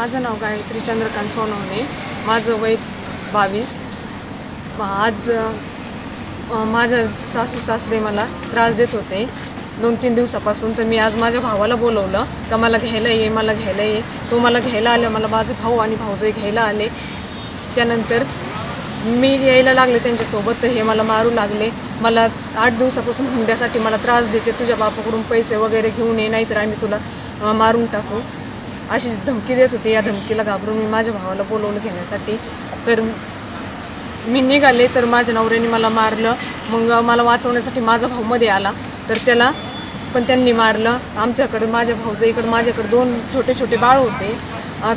माझं नाव गायत्री चंद्रकांत सोनवणे. माझं वय बावीस. आज माझं सासू सासरे मला त्रास देत होते. दोन तीन दिवसापासून तर मी आज माझ्या भावाला बोलवलं का मला घ्यायला ये मला घ्यायला ये. तो मला घ्यायला आलं मला माझे भाऊ आणि भाऊजही घ्यायला आले. त्यानंतर मी यायला लागले त्यांच्यासोबत तर हे मला मारू लागले. मला आठ दिवसापासून हुंड्यासाठी मला त्रास देते. तुझ्या बापाकडून पैसे वगैरे घेऊन ये नाहीतर आम्ही तुला मारून टाकू. अशी धमकी देत होती. या धमकीला घाबरून मी माझ्या भावाला बोलवलं घेण्यासाठी. तर मी निघाले तर माझ्या नवऱ्याने मला मारलं. मग मला वाचवण्यासाठी माझा भाऊ मध्ये आला. तर त्याला पण त्यांनी मारलं. आमच्याकडे माझ्या भाऊचं इकडं माझ्याकडे दोन छोटे छोटे बाळ होते.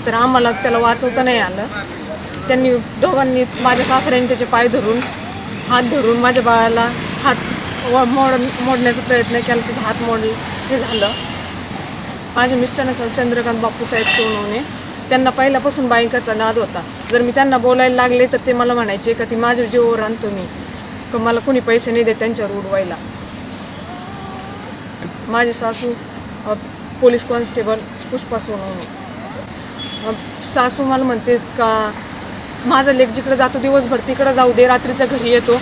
तर आम्हाला त्याला वाचवता नाही आलं. त्यांनी दोघांनी माझ्या सासऱ्याने त्याचे पाय धरून हात धरून माझ्या बाळाला हात मोड मोडण्याचा प्रयत्न केला. त्याचा हात मोड हे झालं. माझ्या मिस्टरांसह चंद्रकांत बापूसाहेब सोनवणे त्यांना पहिल्यापासून बायकाचा नाद होता. जर मी त्यांना बोलायला लागले तर ते मला म्हणायचे का ती माझ्या जीवावर आणतो मी. का मला कोणी पैसे नाही देत त्यांच्यावर उडवायला. माझे सासू पोलीस कॉन्स्टेबल पुष्पा सोनवणे. सासू मला म्हणते का माझा लेख जिकडे जातो दिवसभर तिकडं जाऊ दे रात्रीच्या घरी येतो.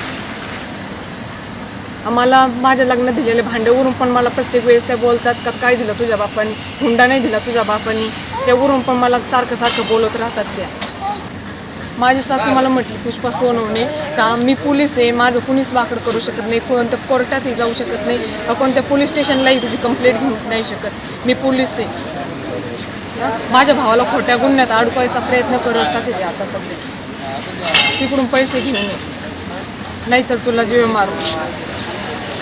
मला माझ्या लग्नात दिलेले भांड्यावरून पण मला प्रत्येक वेळेस त्या बोलतात का काय दिलं तुझ्या बापानी? हुंडा नाही दिला तुझ्या बापानी? त्यावरून पण मला सारखं सारखं बोलत राहतात त्या. माझी सासू मला म्हटली पुष्पा सोनवणे का मी पोलीस आहे माझं कुणीच वाकड करू शकत नाही कोणत्या कोर्टातही जाऊ शकत नाही कोणत्या पोलीस स्टेशनलाही तुझी कंप्लेंट घेऊ नाही शकत. मी पोलीस आहे. माझ्या भावाला खोट्या गुन्ह्यात अडकवायचा प्रयत्न करतात ते आता सध्या. तिकडून पैसे घेऊन ये. नाहीतर तुला जीव मारू